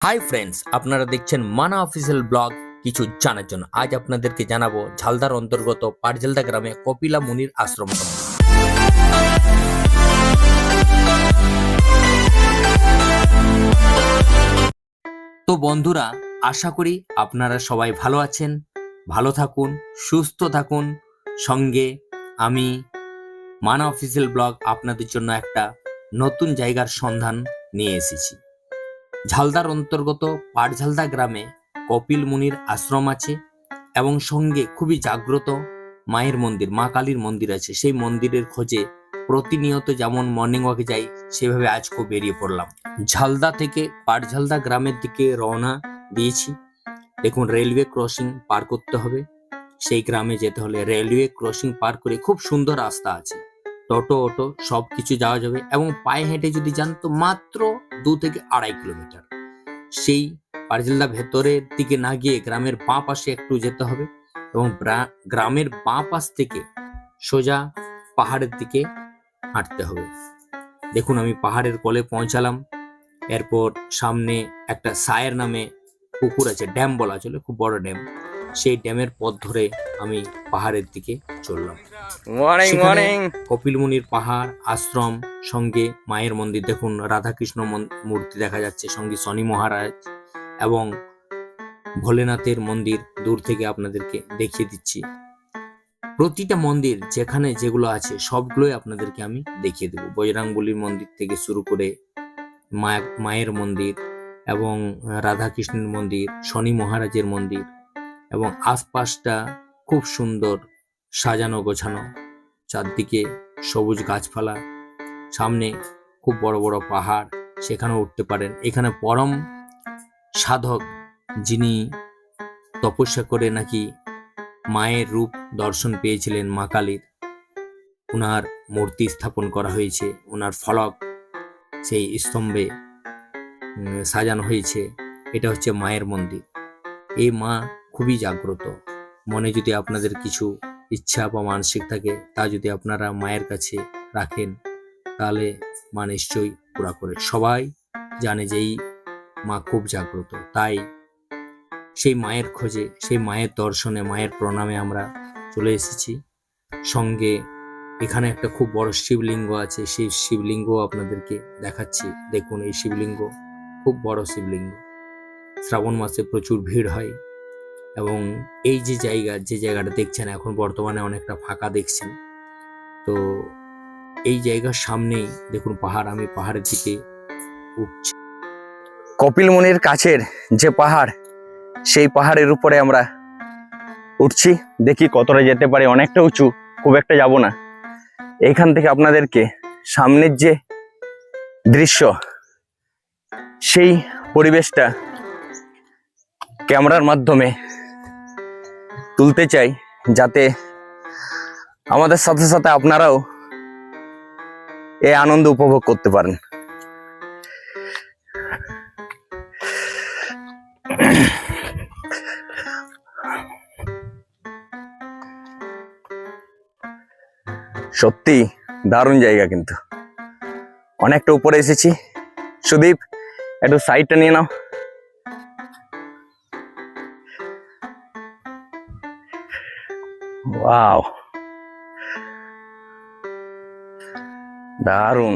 Hi friends আপনারা দেখছেন মানা অফিসিয়াল ব্লগ কিছু জানার জন্য। আজ আপনাদেরকে জানাব ঝালদার অন্তর্গত পাটঝালদা গ্রামে কপিলা মুনির আশ্রম। তো বন্ধুরা, আশা করি আপনারা সবাই ভালো আছেন, ভালো থাকুন, সুস্থ থাকুন। সঙ্গে আমি মানা অফিসিয়াল ব্লগ আপনাদের জন্য একটা নতুন জায়গার সন্ধান নিয়ে এসেছি। ঝালদার অন্তর্গত পাটঝালদা গ্রামে কপিল মুনির আশ্রম আছে এবং সঙ্গে খুবই জাগ্রত মায়ের মন্দির, মা কালীর মন্দির আছে। সেই মন্দিরের খোঁজে প্রতিনিয়ত যেমন মর্নিং ওয়াকে যাই, সেভাবে আজকেও বেরিয়ে পড়লাম। ঝালদা থেকে পাটঝালদা গ্রামের দিকে রওনা দিয়েছি। দেখুন রেলওয়ে ক্রসিং পার করতে হবে। সেই গ্রামে যেতে হলে রেলওয়ে ক্রসিং পার করে খুব সুন্দর রাস্তা আছে। টোটো, অটো সব কিছু যাওয়া যাবে এবং পায়ে হেঁটে যদি যান তো মাত্র দু থেকে আড়াই কিলোমিটার। সেই পারজিল্লা ভেতরের দিকে না গিয়ে গ্রামের বাঁ পাশে একটু যেতে হবে এবং গ্রামের বাঁ পাশ থেকে সোজা পাহাড়ের দিকে হাঁটতে হবে। দেখুন আমি পাহাড়ের কোলে পৌঁছালাম। এরপর সামনে একটা সায়ের নামে পুকুর আছে, ড্যাম বলা চলে, খুব বড় ড্যাম। সেই ড্যামের পথ ধরে আমি পাহাড়ের দিকে চললাম। কপিল মুনির পাহাড় আশ্রম সঙ্গে মায়ের মন্দির দেখুন রাধাকৃষ্ণ মূর্তি দেখা যাচ্ছে সঙ্গে শনি মহারাজ এবং ভোলেনাথের মন্দির দূর থেকে আপনাদেরকে দেখিয়ে দিচ্ছি। প্রতিটা মন্দির যেখানে যেগুলো আছে সবগুলোই আপনাদেরকে আমি দেখিয়ে দেবো। বজরাংবলির মন্দির থেকে শুরু করে মা- মায়ের মন্দির এবং রাধাকৃষ্ণের মন্দির শনি মহারাজের মন্দির এবং আশপাশটা খুব সুন্দর সাজানো গোছানো, চারদিকে সবুজ গাছপালা, সামনে খুব বড় বড় পাহাড়, সেখানেও উঠতে পারেন। এখানে পরম সাধক যিনি তপস্যা করে নাকি মায়ের রূপ দর্শন পেয়েছিলেন মা কালীর ওনার মূর্তি স্থাপন করা হয়েছে ওনার ফলক সেই স্তম্ভে সাজানো হয়েছে। এটা হচ্ছে মায়ের মন্দির। এই মা খুবই জাগ্রত। মনে যদি আপনাদের কিছু ইচ্ছা বা মানসিক থাকে, তা যদি আপনারা মায়ের কাছে রাখেন, তাহলে মা নিশ্চয়ই পুরা করে। সবাই জানে যে এই মা খুব জাগ্রত। তাই সেই মায়ের খোঁজে, সেই মায়ের দর্শনে, মায়ের প্রণামে আমরা চলে এসেছি। সঙ্গে এখানে একটা খুব বড় শিবলিঙ্গ আছে, সেই শিবলিঙ্গ আপনাদেরকে দেখাচ্ছি। দেখুন, এই শিবলিঙ্গ খুব বড় শিবলিঙ্গ। শ্রাবণ মাসে প্রচুর ভিড় হয়। এবং এই যে জায়গা, যে জায়গাটা দেখছেন, এখন বর্তমানে অনেকটা ফাঁকা দেখছেন। তো এই জায়গার সামনেই দেখুন পাহাড়, আমি পাহাড়ের দিকে উঠছি। কপিল মুনির কাছের যে পাহাড়, সেই পাহাড়ের উপরে আমরা উঠছি। দেখি কতটা যেতে পারে, অনেকটা উঁচু, খুব একটা যাব না। এইখান থেকে আপনাদেরকে সামনের যে দৃশ্য, সেই পরিবেশটা ক্যামেরার মাধ্যমে তুলতে চাই যাতে আমাদের সাথে সাথে আপনারাও এই আনন্দ উপভোগ করতে পারেন। সত্যি দারুণ জায়গা কিন্তু। অনেকটা উপরে এসেছি। সুদীপ, একটু সাইডটা নিয়ে নাও। ওয়াও দারুণ।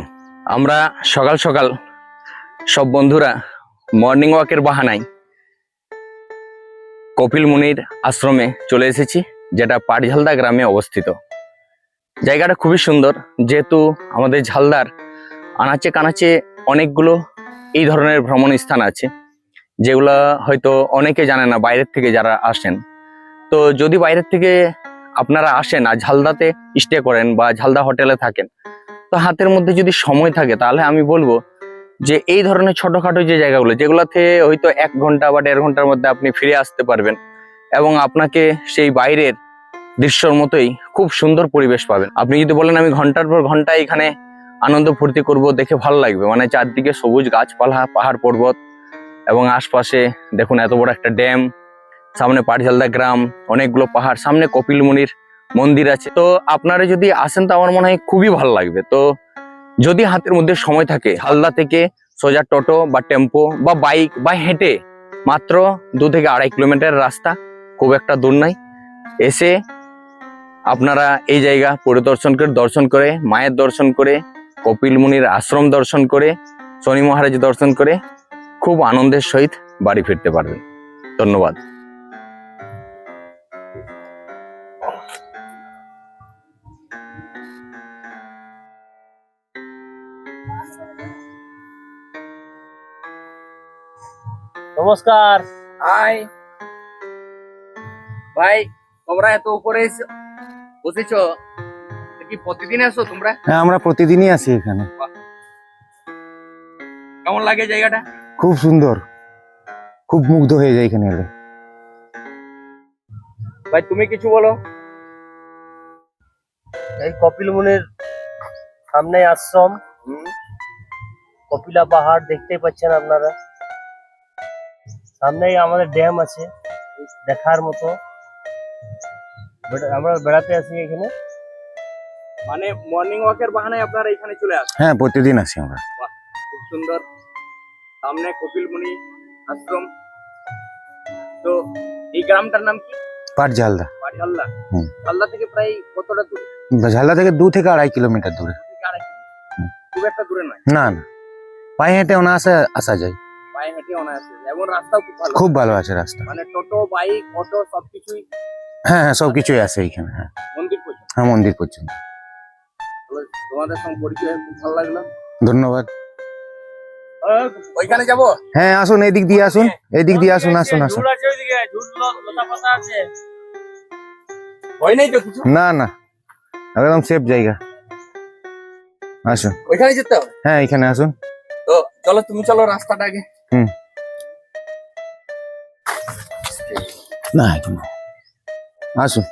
আমরা সকাল সকাল সব বন্ধুরা মর্নিং ওয়াকের বাহানায় কপিল মুনির আশ্রমে চলে এসেছি, যেটা পাটঝালদা গ্রামে অবস্থিত। জায়গাটা খুবই সুন্দর, যেহেতু আমাদের ঝালদার আনাচে কানাচে অনেকগুলো এই ধরনের ভ্রমণ স্থান আছে, যেগুলো হয়তো অনেকে জানে না বাইরের থেকে যারা আসেন। তো যদি বাইরের থেকে আপনারা আসেন আর ঝালদাতে স্টে করেন বা ঝালদা হোটেলে থাকেন। তো হাতের মধ্যে যদি সময় থাকে, তাহলে আমি বলব যে এই ধরনের ছোটখাটো যে জায়গাগুলো, যেগুলোতে হয়তো এক ঘণ্টা বা দেড় ঘণ্টার মধ্যে আপনি ফিরে আসতে পারবেন এবং আপনাকে সেই বাইরের দৃশ্যর মতোই খুব সুন্দর পরিবেশ পাবেন। আপনি যদি বলেন, আমি ঘণ্টার পর ঘণ্টা এখানে আনন্দ ফুর্তি করব, দেখে ভালো লাগবে। মানে চারদিকে সবুজ গাছপালা, পাহাড় পর্বত এবং আশপাশে দেখুন এত বড় একটা ড্যাম সামনে পাটঝালদা গ্রাম, অনেকগুলো পাহাড়, সামনে কপিল মুনির মন্দির আছে। তো আপনারা যদি আসেন তো আমার মনে হয় খুবই ভালো লাগবে। তো যদি হাতের মধ্যে সময় থাকে হালদা থেকে সোজা টোটো বা টেম্পো বা বাইক বা হেঁটে মাত্র দু থেকে আড়াই কিলোমিটার রাস্তা, খুব একটা দূর নাই এসে আপনারা এই জায়গা পরিদর্শন করে, দর্শন করে, মায়ের দর্শন করে কপিল মুনির আশ্রম দর্শন করে, শনি মহারাজ দর্শন করে, খুব আনন্দের সহিত বাড়ি ফিরতে পারবেন। ধন্যবাদ। নমস্কার। হাই ভাই তোমরা এত উপরে এসে বসেছ? কি প্রতিদিন আসো তোমরা? হ্যাঁ আমরা প্রতিদিনই আসি এখানে। কেমন লাগে জায়গাটা? খুব সুন্দর। খুব মুগ্ধ হয়ে যায় এখানে এলে। ভাই তুমি কিছু বলো। এই কপিল মুনির সামনে আশ্রম। কপিলা পাহাড় দেখতেই পাচ্ছেন আপনারা। সামনেই আমাদের ড্যাম আছে। দেখার মতো। আমরা বেড়াতে আসি এখানে। মানে মর্নিং ওয়াকের বাহানায় আপনারা এখানে চলে আসেন। হ্যাঁ প্রতিদিন আসি আমরা। খুব সুন্দর। সামনে কপিলমুনি আশ্রম। তো এই গ্রামটার নাম কি? পাট ঝালদা। পাটহাল্লা হুম। হাল্লা থেকে প্রায় কতটা দূরে? ঝালদা থেকে দু থেকে আড়াই কিলোমিটার দূরে। খুব একটা দূরে নয়। না না। পায়ে হেঁটে অনায়াসে আসা যায়। পায়ে অনায়াসে এবং রাস্তাও খুব ভালো। খুব ভালো আছে রাস্তা। মানে টোটো বাইক অটো সবকিছুই হ্যাঁ হ্যাঁ সবকিছুই আছে এখানে হ্যাঁ। মন্দির পর্যন্ত। হ্যাঁ মন্দির পর্যন্ত। তোমাদের সঙ্গে পরিচয় খুব ভালো লাগল। ধন্যবাদ। ওইখানে যাব? হ্যাঁ আসুন এদিক দিয়ে আসুন এদিক দিয়ে আসুন আসুন আসুন। না না একদম সেফ জায়গা। আসুন। ওইখানে যেতে হবে? হ্যাঁ এখানে আসুন। তো চলো তুমি চলো রাস্তাটা আগে। হুম। না এখন না। আসুন।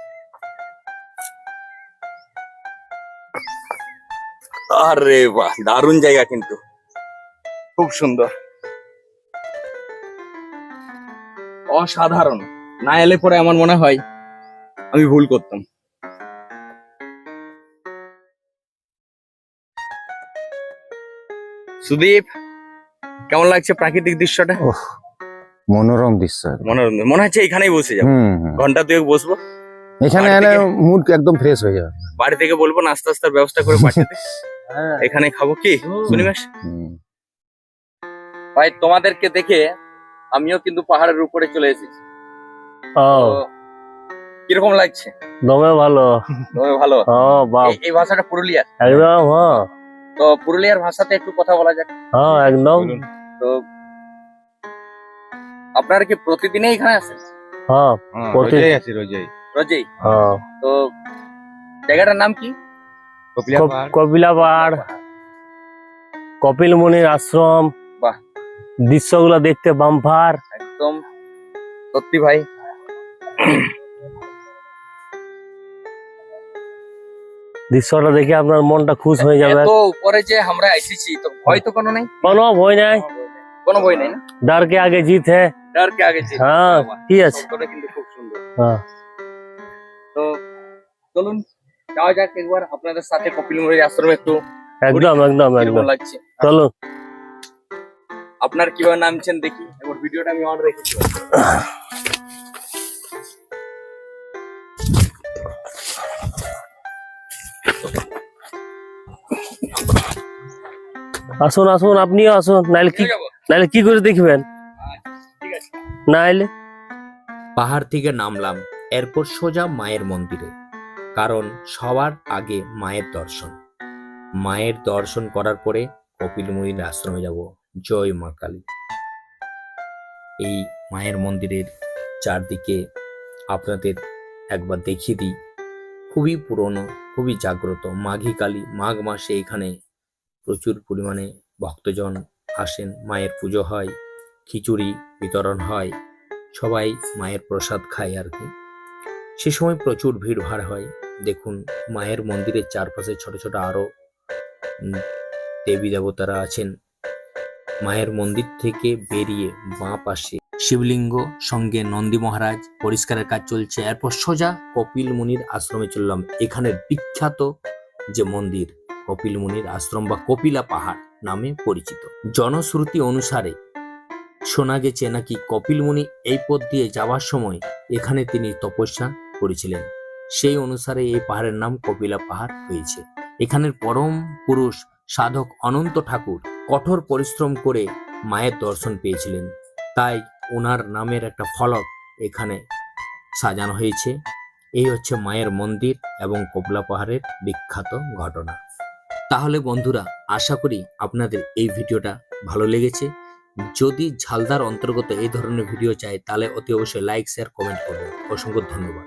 আরে বাহ দারুণ জায়গা কিন্তু। খুব সুন্দর। অসাধারণ। না এলে পরে আমার মনে হয় আমি ভুল করতাম। সুদীপ কেমন লাগছে প্রাকৃতিক দৃশ্যটা? ওহ মনোরম দৃশ্য একদম। মনে হচ্ছে এখানেই বসে যাব। ঘণ্টা দুয়েক বসবো। এখানে এলে মুড একদম ফ্রেশ হয়ে যাবে। বাড়ি থেকে বলব নাস্তা নাস্তার ব্যবস্থা করে পাঠাতে হ্যাঁ। এখানে খাব কি? হুম। ভাই তোমাদেরকে দেখে আমিও কিন্তু পাহাড়ের উপরে চলে এসেছি। ও। কীরকম লাগছে? দমে ভালো। তোমার ভালো? ও বাপ এই- এই ভাষাটা পুরুলিয়ার। একদম হ্যাঁ তো পুরুলিয়ার ভাষাতে একটু কথা বলা যাক। হ্যাঁ একদম। তো আপনারা কি প্রতিদিনই এখানে আসেন? হ্যাঁ, হ্যাঁ প্রতিদিন আসি রোজই। রোজই? হ্যাঁ। তো জায়গাটার নাম কি? কপিলাপাড়। কপিল মুনির আশ্রম। বাহ। দৃশ্যগুলো দেখতে বাম্পার। একদম। সত্যি ভাই। দৃশ্যটা দেখে আপনার মনটা খুশ হয়ে যাবে। তো উপরে যে আমরা এসেছি তো ভয় তো কোনো নাই? কোনো ভয় নাই। কোনো ভয় নাই। না? ডর আগে জিত হ্যাঁ আগে হ্যাঁ বাহ, কি আছে। কিন্তু খুব সুন্দর। হ্যাঁ। তো চলুন যাওয়া যাক একবার আপনাদের সাথে কপিল মুনির আশ্রমে একটু একদম একদম একদম। লাগছে? চলো আপনার কীভাবে নামছেন দেখি। একবার ভিডিওটা আমি অন রেখেছি। আসুন আসুন আপনিও আসুন। নাহলে কি ঠিক নাহলে কি করে দেখবেন? ঠিক না এলে পাহাড় থেকে নামলাম, এরপর সোজা মায়ের মন্দিরে, কারণ সবার আগে মায়ের দর্শন। মায়ের দর্শন করার পরে কপিল মুনির আশ্রমে যাব। জয় মা কালী। এই মায়ের মন্দিরের চারদিকে আপনাদের একবার দেখিয়ে দিই। খুবই পুরনো, খুবই জাগ্রত মাঘী কালী। মাঘ মাসে এখানে প্রচুর পরিমাণে ভক্তজন আসেন, মায়ের পুজো হয়। খিচুড়ি বিতরণ হয়। সবাই মায়ের প্রসাদ খায় আর কি। সে সময় প্রচুর ভিড় ভাড় হয়। দেখুন মায়ের মন্দিরের চারপাশে ছোট ছোট আরও উম, দেবী দেবতারা আছেন। মায়ের মন্দির থেকে বেরিয়ে বাঁ পাশে শিবলিঙ্গ সঙ্গে নন্দী মহারাজ পরিষ্কারের কাজ চলছে। এরপর সোজা কপিল মুনির আশ্রমে চললাম। এখানে বিখ্যাত যে মন্দির কপিল মুনির আশ্রম বা কপিলা পাহাড় নামে পরিচিত। জনশ্রুতি অনুসারে শোনা গেছে নাকি কপিল মুনি এই পথ দিয়ে যাওয়ার সময় এখানে তিনি তপস্যা করেছিলেন। সেই অনুসারে এই পাহাড়ের নাম কপিলা পাহাড় হয়েছে। এখানের পরম পুরুষ সাধক অনন্ত ঠাকুর কঠোর পরিশ্রম করে মায়ের দর্শন পেয়েছিলেন। তাই ওনার নামের একটা ফলক এখানে সাজানো হয়েছে। এই হচ্ছে মায়ের মন্দির এবং কপলা পাহাড়ের বিখ্যাত ঘটনা। তাহলে বন্ধুরা, আশা করি আপনাদের এই ভিডিওটা ভালো লেগেছে। যদি ঝালদার অন্তর্গত এই ধরনের ভিডিও চাই, তাহলে অতি অবশ্যই লাইক শেয়ার কমেন্ট করবেন অসংখ্য ধন্যবাদ।